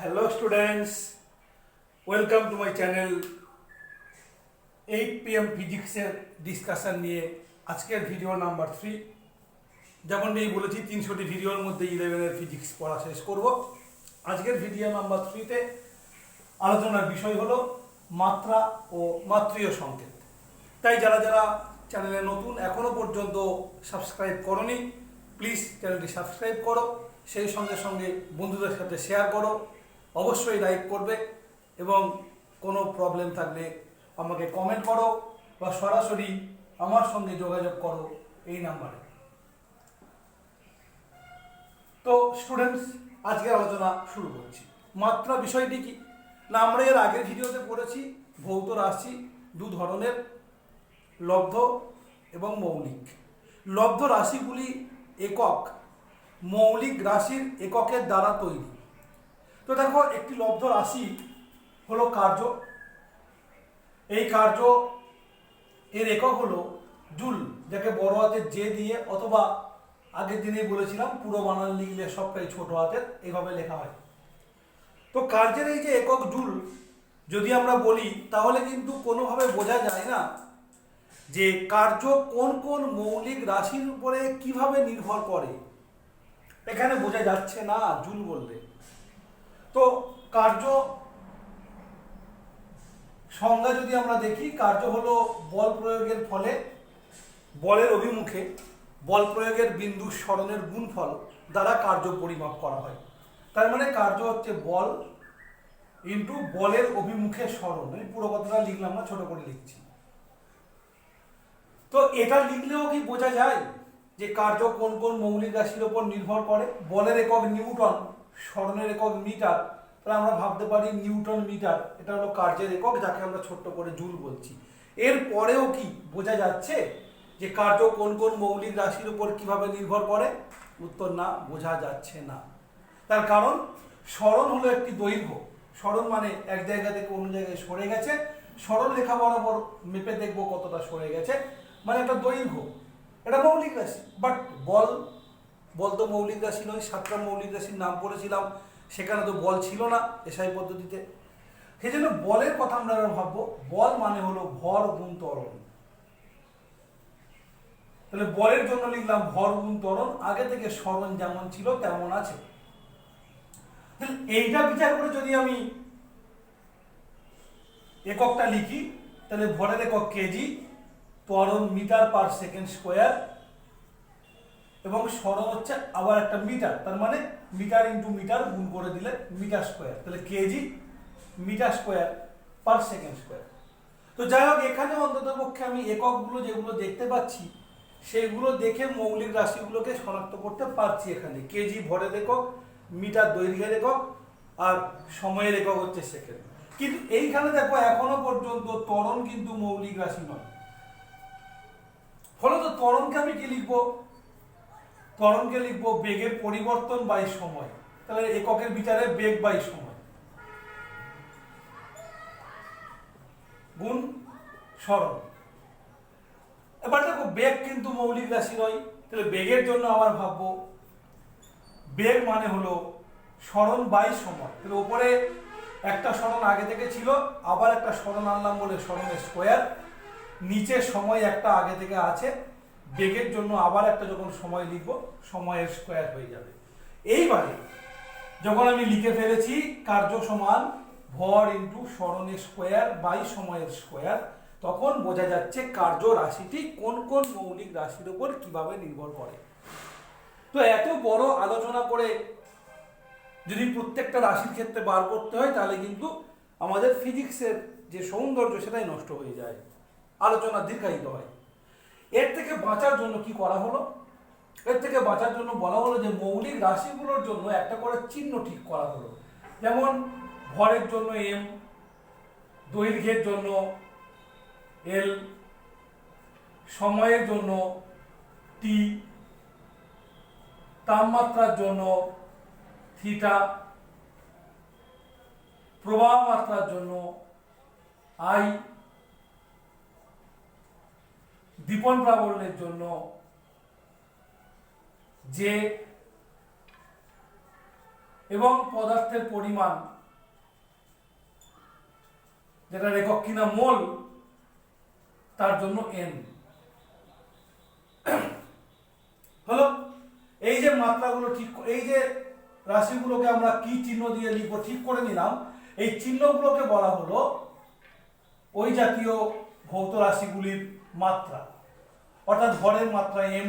Hello students welcome to my channel eight P M ফিজিক্সের discussion নিয়ে আজকের video number three যেমন এই বলেছি, তিনশোটি ভিডিওর মধ্যে ইলেভেনের ফিজিক্স পড়া শেষ করব। আজকের ভিডিও নাম্বার থ্রিতে আলোচনার বিষয় হলো মাত্রা ও মাত্রীয় সংকেত। তাই যারা যারা চ্যানেলে নতুন, এখনও পর্যন্ত সাবস্ক্রাইব করনি প্লিজ চ্যানেলটি সাবস্ক্রাইব করো। সেই সঙ্গে সঙ্গে বন্ধুদের সাথে শেয়ার করো। অবশ্যই লাইক করবে এবং কোনো প্রবলেম থাকলে আমাকে কমেন্ট করো বা সরাসরি আমার সঙ্গে যোগাযোগ করো এই নাম্বারে তো স্টুডেন্টস আজকের আলোচনা শুরু করছি। মাত্রা বিষয়টি কি? না, আমরা এর আগের ভিডিওতে পড়েছি ভৌত রাশি, দু ধরনের, লব্ধ এবং মৌলিক। লব্ধ রাশিগুলি একক, মৌলিক রাশির এককের দ্বারা তৈরি। তো দেখো, একটি লব্ধ রাশি হলো কার্য। এই কার্য এর একক হলো জুল, যাকে বড় হাতের জে দিয়ে অথবা আগের দিনেই বলেছিলাম, পুরো বানান লিখলে সবটাই ছোট হাতের এইভাবে লেখা হয়। তো কার্যের এই যে একক জুল, যদি আমরা বলি, তাহলে কিন্তু কোনোভাবে বোঝা যায় না যে কার্য কোন কোন মৌলিক রাশির উপরে কীভাবে নির্ভর করে। এখানে বোঝা যাচ্ছে না জুল বললে। তো কার্য সংজ্ঞা যদি আমরা দেখি, কার্য হলো বল প্রয়োগের ফলে বলের অভিমুখে বল প্রয়োগের বিন্দু স্মরণের গুণফল দ্বারা কার্য পরিমাপ করা হয়। তার মানে কার্য হচ্ছে বল ইন্টু বলের অভিমুখে স্মরণ। আমি পুরো কথাটা লিখলাম না, ছোট করে লিখছি। তো এটা লিখলেও কি বোঝা যায় যে কার্য কোন কোন মৌলিক রাশির ওপর নির্ভর করে? বলের একক নিউটন স্মরণের একক মিটার, তাহলে আমরা ভাবতে পারি নিউটন মিটার, এটা হলো কার্যের একক, যাকে আমরা ছোট্ট করে জুল বলছি। এর পরেও কি বোঝা যাচ্ছে যে কার্য কোন কোন মৌলিক রাশির উপর কীভাবে নির্ভর করে? উত্তর না, বোঝা যাচ্ছে না। তার কারণ, স্মরণ হলো একটি দৈর্ঘ্য। স্মরণ মানে এক জায়গা থেকে অন্য জায়গায় সরে গেছে। সরল রেখা বরাবর মেপে দেখব কতটা সরে গেছে। মানে একটা দৈর্ঘ্য। এটা মৌলিক রাশি বাট বল বল তো মৌলিক রাশি নয়, সাতটা মৌলিক রাশির নাম পড়েছিলাম। সেখানে তো বল ছিল না এসআই পদ্ধতিতে। সেই জন্য বলের কথা আমরা ভাববো। বল মানে হলো ভর গুণ ত্বরণ। তাহলে বলের জন্য লিখলাম ভর গুণ ত্বরণ। আগে থেকে স্মরণ যেমন ছিল তেমন আছে। তাহলে এইটা বিচার করে যদি আমি এককটা লিখি, তাহলে ভরের একক কেজি, ত্বরণ মিটার পার সেকেন্ড স্কোয়ার এবং স্মরণ হচ্ছে আবার একটা মিটার, তার মানে মিটার ইন্টু মিটার গুণ করে দিলে মিটার স্কোয়ার তাহলে K G metre square per second square তো যাই হোক, এখানে অন্তত পক্ষে আমি এককগুলো যেগুলো দেখতে পাচ্ছি, সেগুলো দেখে মৌলিক রাশিগুলোকে শনাক্ত করতে পারছি এখানে। কেজি ভরের একক, মিটার দৈর্ঘ্যের একক, আর সময়ের একক হচ্ছে সেকেন্ড কিন্তু এইখানে দেখো, এখনও পর্যন্ত ত্বরণ কিন্তু মৌলিক রাশি নয়। ফলত ত্বরণকে আমি কি লিখব? ত্বরণকে লিখব বেগের পরিবর্তন বাই সময়। তাহলে এককের বিচারে বেগ বাই সময়। গুণ সরণ এবার দেখো বেগ কিন্তু মৌলিক রাশি নয়, তাহলে বেগের জন্য আবার ভাববো। বেগ মানে হলো স্মরণ বাই সময়। তাহলে উপরে একটা স্মরণ আগে থেকে ছিল, আবার একটা স্মরণ আনলাম বলে স্মরণের স্কোয়ার নিচে সময় একটা আগে থেকে আছে বেগের জন্য আবার একটা যখন সময় লিখব, সময়ের স্কোয়ার হয়ে যাবে। এইবারে যখন আমি লিখে ফেলেছি, কার্য সমান ভর ইন্টু স্মরণের স্কোয়ার বাই সময়ের স্কোয়ার তখন বোঝা যাচ্ছে কার্য রাশিটি কোন কোন মৌলিক রাশির উপর কীভাবে নির্ভর করে। তো এত বড় আলোচনা করে যদি প্রত্যেকটা রাশির ক্ষেত্রে বার করতে হয়, তাহলে কিন্তু আমাদের ফিজিক্সের যে সৌন্দর্য সেটাই নষ্ট হয়ে যায়। আলোচনা দীর্ঘায়িত হয়। এর থেকে বাঁচার জন্য কি করা হলো? এর থেকে বাঁচার জন্য বলা হলো যে মৌলিক রাশিগুলোর জন্য একটা করে চিহ্ন ঠিক করা হলো। যেমন ভরের জন্য এম দৈর্ঘ্যের জন্য এল সময়ের জন্য টি তাপমাত্রার জন্য থিটা, প্রবাহ মাত্রার জন্য আই দীপন প্রাবরণের জন্য যে এবং পদার্থের পরিমাণ, যেটা রেখক কিনা মোল, তার জন্য এন হলো, এই যে মাত্রাগুলো ঠিক, এই যে রাশিগুলোকে আমরা কি চিহ্ন দিয়ে লিখব ঠিক করে নিলাম, এই চিহ্নগুলোকে বলা হলো ওই জাতীয় ভৌত রাশিগুলির মাত্রা। অর্থাৎ ভরের মাত্রা এম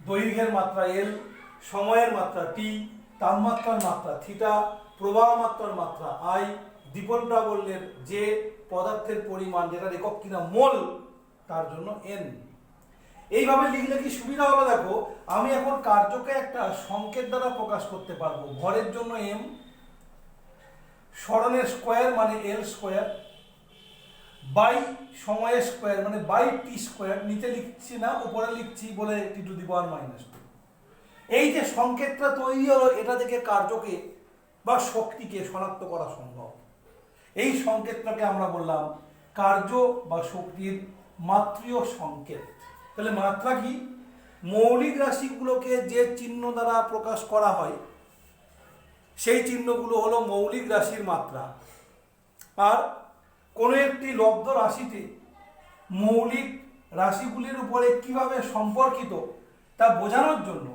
দৈর্ঘ্যের মাত্রা এল সময়ের মাত্রা টি তাপমাত্রার মাত্রা থিটা প্রবাহ মাত্রার মাত্রা আই দীপন প্রাবল্যের যে পদার্থের পরিমাণ যেটা একক কিনা মোল, তার জন্য এন এইভাবে লিখলে কি সুবিধা হলো দেখো? আমি এখন কার্যকে একটা সংকেত দ্বারা প্রকাশ করতে পারব। ভরের জন্য এম স্মরণের স্কোয়ার মানে এল স্কোয়ার বাই সময়ের স্কোয়ার মানে বাই টি স্কোয়ার নিচে লিখছি না, উপরে লিখছি বলে T to the power minus two এই যে সংকেতটা তৈরি হলো, এটা থেকে কার্যকে বা শক্তিকে শনাক্ত করা সম্ভব। এই সংকেতটাকে আমরা বললাম কার্য বা শক্তির মাত্রীয় সংকেত। তাহলে মাত্রা কি? মৌলিক রাশিগুলোকে যে চিহ্ন দ্বারা প্রকাশ করা হয়, সেই চিহ্নগুলো হলো মৌলিক রাশির মাত্রা। আর কোনো একটি লব্ধ রাশিতে মৌলিক রাশিগুলির উপরে কীভাবে সম্পর্কিত তা বোঝানোর জন্য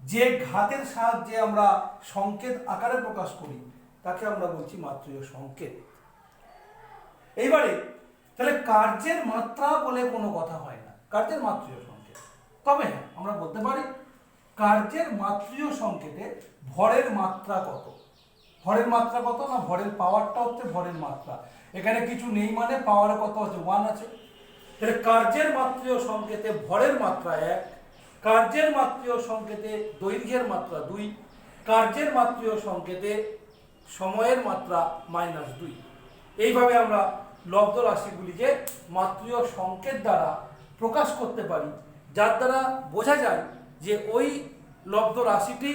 যে ঘাতের সাহায্যে আমরা সংকেত আকারে প্রকাশ করি, তাকে আমরা বলছি মাত্রীয় সংকেত। এইবারে তাহলে কার্যের মাত্রা বলে কোনো কথা হয় না। কার্যের মাত্রীয় সংকেত। তবে হ্যাঁ আমরা বলতে পারি কার্যের মাত্রীয় সংকেতে ভরের মাত্রা কত? ভরের মাত্রা কত না ভরের পাওয়ারটা হচ্ছে ভরের মাত্রা। এখানে কিছু নেই মানে পাওয়ারে কত আছে ওয়ান আছে। তাহলে কার্যের মাত্রীয় সংকেতে ভরের মাত্রা এক, কার্যের মাত্রীয় সংকেতে দৈর্ঘ্যের মাত্রা দুই, কার্যের মাত্রীয় সংকেতে সময়ের মাত্রা মাইনাস দুই। এইভাবে আমরা লব্ধ রাশিগুলিকে মাত্রীয় সংকেত দ্বারা প্রকাশ করতে পারি, যার দ্বারা বোঝা যায় যে ওই লব্ধ রাশিটি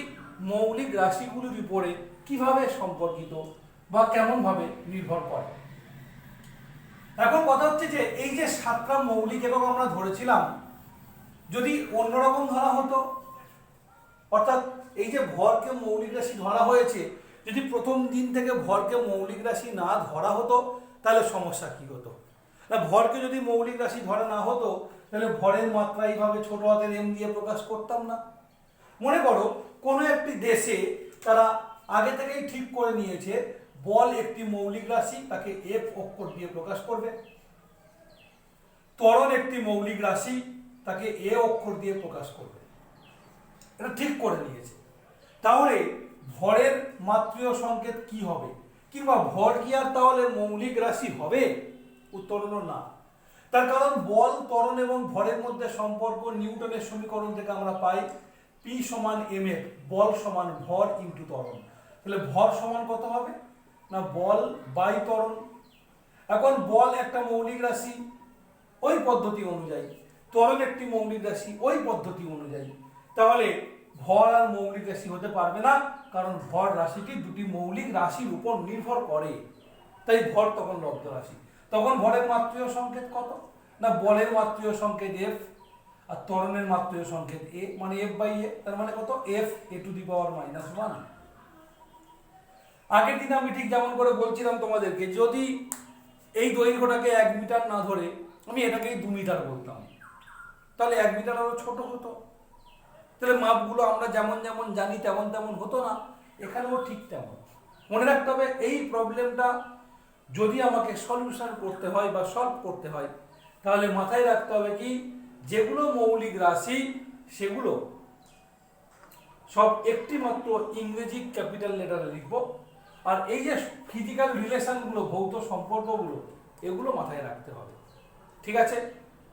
মৌলিক রাশিগুলির উপরে কীভাবে সম্পর্কিত বা কেমনভাবে নির্ভর করে। এখন কথা হচ্ছে যে এই যে সাতটা মৌলিক একক আমরা ধরেছিলাম, যদি অন্যরকম ধরা হতো, অর্থাৎ এই যে ভরকে মৌলিক রাশি ধরা হয়েছে, যদি প্রথম দিন থেকে ভরকে মৌলিক রাশি না ধরা হতো, তাহলে সমস্যা কি হতো? না, ভরকে যদি মৌলিক রাশি ধরা না হতো, তাহলে ভরের মাত্রা এইভাবে ছোট হাতের এম দিয়ে প্রকাশ করতাম না। মনে করো, কোনো একটি দেশে তারা আগে থেকেই ঠিক করে নিয়েছে বল একটি মৌলিক রাশি, তাকে এফ অক্ষর দিয়ে প্রকাশ করবে। ত্বরণ একটি মৌলিক রাশি, তাকে এ অক্ষর দিয়ে প্রকাশ করবে। এটা ঠিক করে নিয়েছে। তাহলে ভরের মাতৃয় সংকেত কি হবে? কিংবা ভর কি আর তাহলে মৌলিক রাশি হবে? উত্তর না। তার কারণ বল, ত্বরণ এবং ভরের মধ্যে সম্পর্ক নিউটনের সমীকরণ থেকে আমরা পাই পি সমান এম এর বল সমান ভর ইন্টু ত্বরণ। তাহলে ভর সমান কত হবে? না বল বাই ত্বরণ। এখন বল একটা মৌলিক রাশি, ওই পদ্ধতি অনুযায়ী। ত্বরণ একটি মৌলিক রাশি, ওই পদ্ধতি অনুযায়ী। তাহলে ভর আর মৌলিক রাশি হতে পারবে না, কারণ ভর রাশিটি দুটি মৌলিক রাশির উপর নির্ভর করে। তাই ভর তখন লব্ধ রাশি। তখন ভরের মাত্রীয় সংকেত কত? না বলের মাত্রীয় সংকেত এফ আর ত্বরণের মাত্রীয় সংকেত এ মানে এফ বাই এ তার মানে কত? F A to the power minus one আগের দিন আমি ঠিক যেমন করে বলছিলাম তোমাদেরকে, যদি এই দৈর্ঘ্যটাকে এক মিটার না ধরে, আমি এটাকেই দু মিটার বলতাম। তাহলে এক মিটার আরও ছোট হতো। তাহলে মাপগুলো আমরা যেমন যেমন জানি, তেমন তেমন হতো না, এখানেও ঠিক তেমন। মনে রাখতে হবে, এই প্রবলেমটা যদি আমাকে সলিউশন করতে হয় বা সলভ করতে হয়, তাহলে মাথায় রাখতে হবে কি, যেগুলো মৌলিক রাশি, সেগুলো সব একটি মাত্র ইংরেজি ক্যাপিটাল লেটারে লিখব। আর এই যে ফিজিক্যাল রিলেশনগুলো ভৌত সম্পর্কগুলো এগুলো মাথায় রাখতে হবে। ঠিক আছে?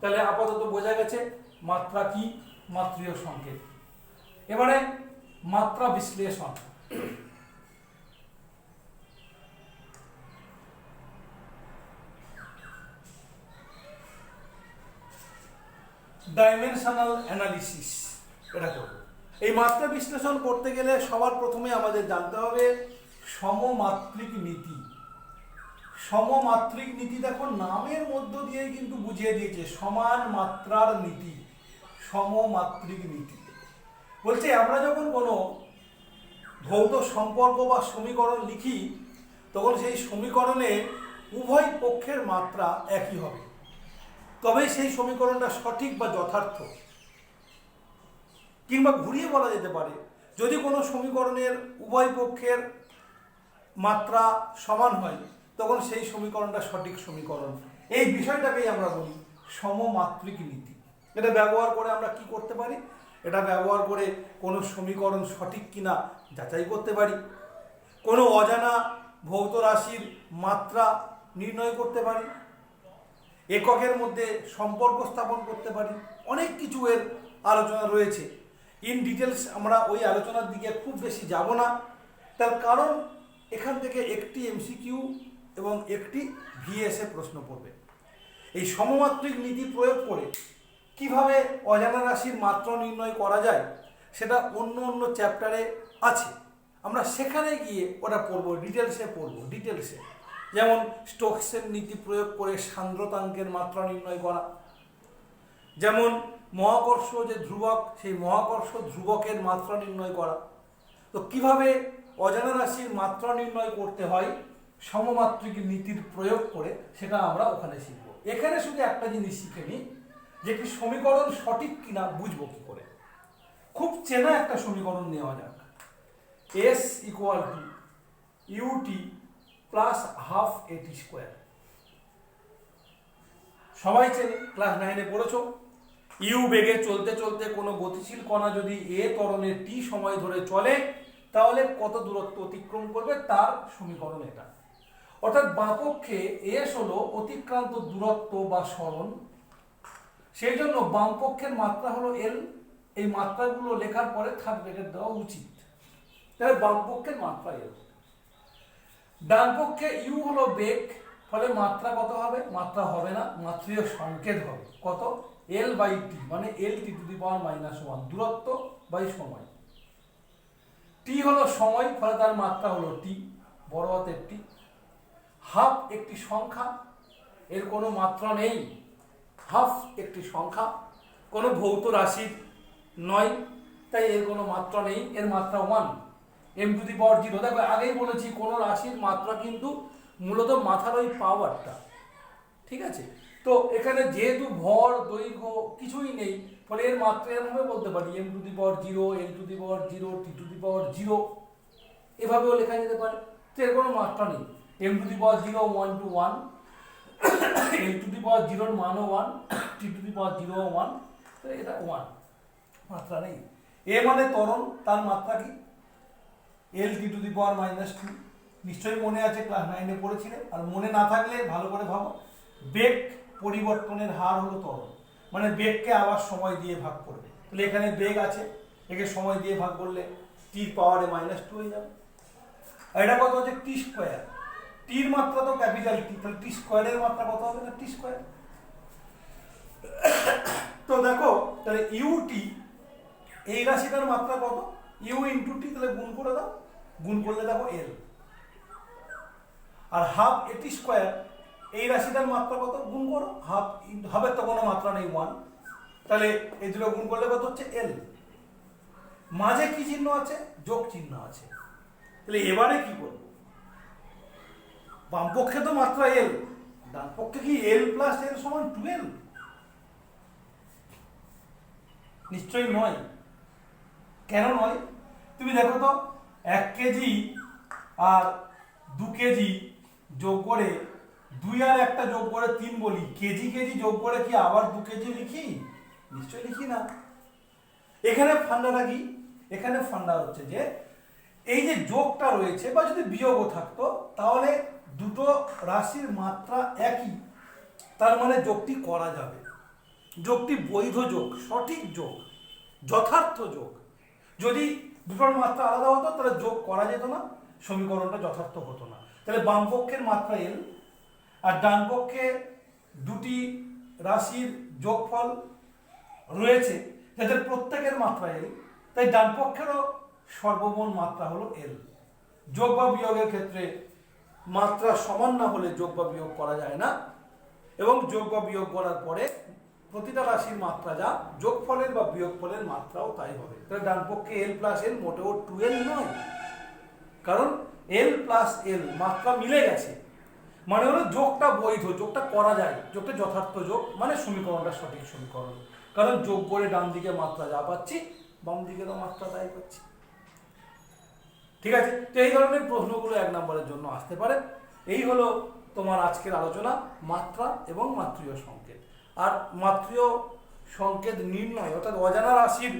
তাহলে আপাতত বোঝা গেছে মাত্রা কি? মাত্রীয় সংকেত। এবারে মাত্রা বিশ্লেষণ। ডাইমেনশনাল অ্যানালিসিস এটা করব। এই মাত্রা বিশ্লেষণ করতে গেলে সবার প্রথমে আমাদের জানতে হবে সমমাত্রিক নীতি। সমমাত্রিক নীতি দেখো, নামের মধ্য দিয়ে কিন্তু বুঝিয়ে দিয়েছে, সমান মাত্রার নীতি, সমমাত্রিক নীতি। বলছে, আমরা যখন কোনো ভৌত সম্পর্ক বা সমীকরণ লিখি, তখন সেই সমীকরণে উভয় পক্ষের মাত্রা একই হবে। তবেই সেই সমীকরণটা সঠিক বা যথার্থ। কিংবা ঘুরিয়ে বলা যেতে পারে, যদি কোনো সমীকরণের উভয় পক্ষের মাত্রা সমান হয়, তখন সেই সমীকরণটা সঠিক সমীকরণ। এই বিষয়টাকেই আমরা বলি সমমাত্রিক নীতি। এটা ব্যবহার করে আমরা কি করতে পারি? এটা ব্যবহার করে কোনো সমীকরণ সঠিক কিনা যাচাই করতে পারি। কোনো অজানা ভৌত রাশির মাত্রা নির্ণয় করতে পারি। এককের মধ্যে সম্পর্ক স্থাপন করতে পারি। অনেক কিছু এর আলোচনা রয়েছে। ইন ডিটেলস আমরা ওই আলোচনার দিকে খুব বেশি যাব না। তার কারণ এখান থেকে একটি এমসিকিউ এবং একটি ভিএসএ প্রশ্ন পড়বে। এই সমমাত্রিক নীতি প্রয়োগ করে কীভাবে অজানা রাশির মাত্রা নির্ণয় করা যায় সেটা অন্য অন্য চ্যাপ্টারে আছে। আমরা সেখানে গিয়ে ওটা পড়ব ডিটেলসে পড়ব ডিটেলসে যেমন স্টোকসের নীতি প্রয়োগ করে সান্দ্রতাঙ্কের মাত্রা নির্ণয় করা। যেমন মহাকর্ষ যে ধ্রুবক, সেই মহাকর্ষ ধ্রুবকের মাত্রা নির্ণয় করা। তো কীভাবে অজানা রাশির মাত্রা নির্ণয় করতে হয়, সমমাত্রিক নীতির প্রয়োগ করে, সেটা আমরা ওখানে শিখব। এখানে শুধু একটা জিনিস শিখে নিই, যে একটি সমীকরণ সঠিক কিনা বুঝব কি করে। খুব চেনা একটা সমীকরণ নেওয়া যাক। S equal to U T plus half A T square সবাই চেনে ক্লাস নাইনে পড়েছ। ইউ বেগে চলতে চলতে কোনো গতিশীল কণা যদি এ ত্বরণে টি সময় ধরে চলে তাহলে কত দূরত্ব অতিক্রম করবে তার সমীকরণ এটা। অর্থাৎ বামপক্ষে এস হলো অতিক্রান্ত দূরত্ব বা সরণ সেই জন্য বামপক্ষের মাত্রা হলো এল এই মাত্রাগুলো লেখার পরে থার্ড ব্রেকেট দেওয়া উচিত। তাহলে বামপক্ষের মাত্রা এল ডান পক্ষে ইউ হলো বেগ, ফলে মাত্রা কত হবে? মাত্রা হবে না, মাত্রীয় সংকেত হবে। কত? এল বাই টি মানে L T to the power minus one দূরত্ব বাই সময়। টি হলো সময়, ফলে তার মাত্রা হলো টি বড় হাতের টি হাফ একটি সংখ্যা, এর কোনো মাত্রা নেই। হাফ একটি সংখ্যা, কোনো ভৌত রাশির নয়, তাই এর কোনো মাত্রা নেই, এর মাত্রা one M to the power zero দেখো, আগেই বলেছি, কোনো রাশির মাত্রা কিন্তু মূলত মাথার ওই পাওয়ারটা ঠিক আছে? তো এখানে যেহেতু ভর, দৈর্ঘ্য কিছুই নেই ফলে এর মাত্রা এরকমভাবে বলতে পারি M to the power zero L to the power zero T to the power zero এভাবেও লেখা যেতে পারে। তো এর কোনো মাত্রা নেই। M to the power zero one to one L to the power জিরোর মানও one T to the power zero one তো এটা ওয়ান মাত্রা নেই। এ মানে ত্বরণ, তার মাত্রা কি? L T to the power minus two নিশ্চয়ই মনে আছে ক্লাস নাইনে পড়েছিলে, আর মনে না থাকলে ভালো করে ভাবো, বেগ পরিবর্তনের হার হলো ত্বরণ। মানে বেগকে আবার সময় দিয়ে ভাগ করবে। তাহলে এখানে বেগ আছে, একে সময় দিয়ে ভাগ করলে টির পাওয়ারে মাইনাস টু হয়ে যাবে। আর এটা কত হচ্ছে? টি স্কোয়ার টির মাত্রা তো ক্যাপিটাল টি তাহলে টি স্কোয়ারের মাত্রা কত হবে না টি স্কোয়ার তো দেখো, তাহলে ইউটি এই রাশিটার মাত্রা কত? ইউ ইন্টু টি তাহলে গুণ করে দাও। গুণ করলে দেখো এল আর হাফ এটি স্কোয়ার এই রাশিটার মাত্রা কত? গুণ করো। হাফ, হাফের তো কোনো মাত্রা নেই ওয়ান তাহলে এই দুটো গুণ করলে কত হচ্ছে? এল মাঝে কি চিহ্ন আছে? যোগ চিহ্ন আছে। তাহলে এবারে কি করব? বাম পক্ষে তো মাত্রা এল ডান পক্ষে কি এল প্লাস এল সমান টুয়েলভ নিশ্চয়ই নয়। কেন নয়? তুমি দেখো তো, এক কেজি আর দু কেজি যোগ করে দুই আর একটা যোগ করে তিন বলি। কেজি কেজি যোগ করে কি আবার দু কেজি লিখি? নিশ্চয়ই লিখি না। এখানে ফান্ডাটা কি? এখানে ফান্ডা হচ্ছে যে, এই যে যোগটা রয়েছে বা যদি বিয়োগও থাকতো, তাহলে দুটো রাশির মাত্রা একই। তার মানে যোগটি করা যাবে। যোগটি বৈধ যোগ, সঠিক যোগ, যথার্থ যোগ। যদি দুটোর মাত্রা আলাদা হতো, তাহলে যোগ করা যেত না, সমীকরণটা যথার্থ হতো না। তাহলে বামপক্ষের মাত্রা এল আর ডান পক্ষে দুটি রাশির যোগফল রয়েছে যাদের প্রত্যেকের মাত্রা এল তাই ডান পক্ষেরও সর্বমোট মাত্রা হলো এল যোগ বা বিয়োগের ক্ষেত্রে মাত্রা সমান না হলে যোগ বা বিয়োগ করা যায় না, এবং যোগ বা বিয়োগ করার পরে প্রতিটা রাশির মাত্রা যা যোগফলের বা বিয়োগফলের মাত্রাও তাই হবে। তাহলে ডান পক্ষে এল প্লাস এল মোটেও টু টুয়েলভ নয়, কারণ এল প্লাস এল মাত্রা মিলে গেছে। মানে হলো যোগটা বৈধ, যোগটা করা যায়, যোগটা যথার্থ যোগ মানে সমীকরণটা সঠিক সমীকরণ। কারণ যোগ করে ডান দিকে মাত্রা যা পাচ্ছি, বাম দিকে তো মাত্রা তাই পাচ্ছি। ঠিক আছে? তো এই ধরনের প্রশ্নগুলো এক নম্বরের জন্য আসতে পারে। এই হলো তোমার আজকের আলোচনা, মাত্রা এবং মাতৃয় সংকেত। আর মাতৃয় সংকেত নির্ণয়, অর্থাৎ অজানা রাশির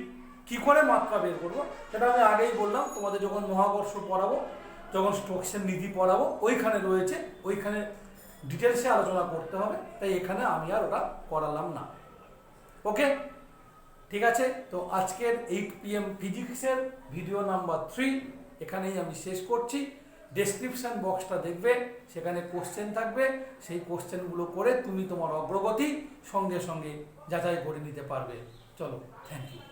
কি করে মাত্রা বের করব, সেটা আমি আগেই বললাম, তোমাদের যখন মহাকর্ষ পড়াবো যখন স্টোকসের নীতি পড়াবো, ওইখানে রয়েছে, ওইখানে ডিটেলসে আলোচনা করতে হবে, তাই এখানে আমি আর ওটা করালাম না। ওকে ঠিক আছে? তো আজকের এইট পিএম ফিজিক্সের ভিডিও নাম্বার থ্রি এখানেই আমি শেষ করছি। ডেসক্রিপশন বক্সটা দেখবে, সেখানে কোশ্চেন থাকবে। সেই কোশ্চেনগুলো করে তুমি তোমার অগ্রগতি সঙ্গে সঙ্গে যাচাই করে নিতে পারবে। চলো থ্যাংক ইউ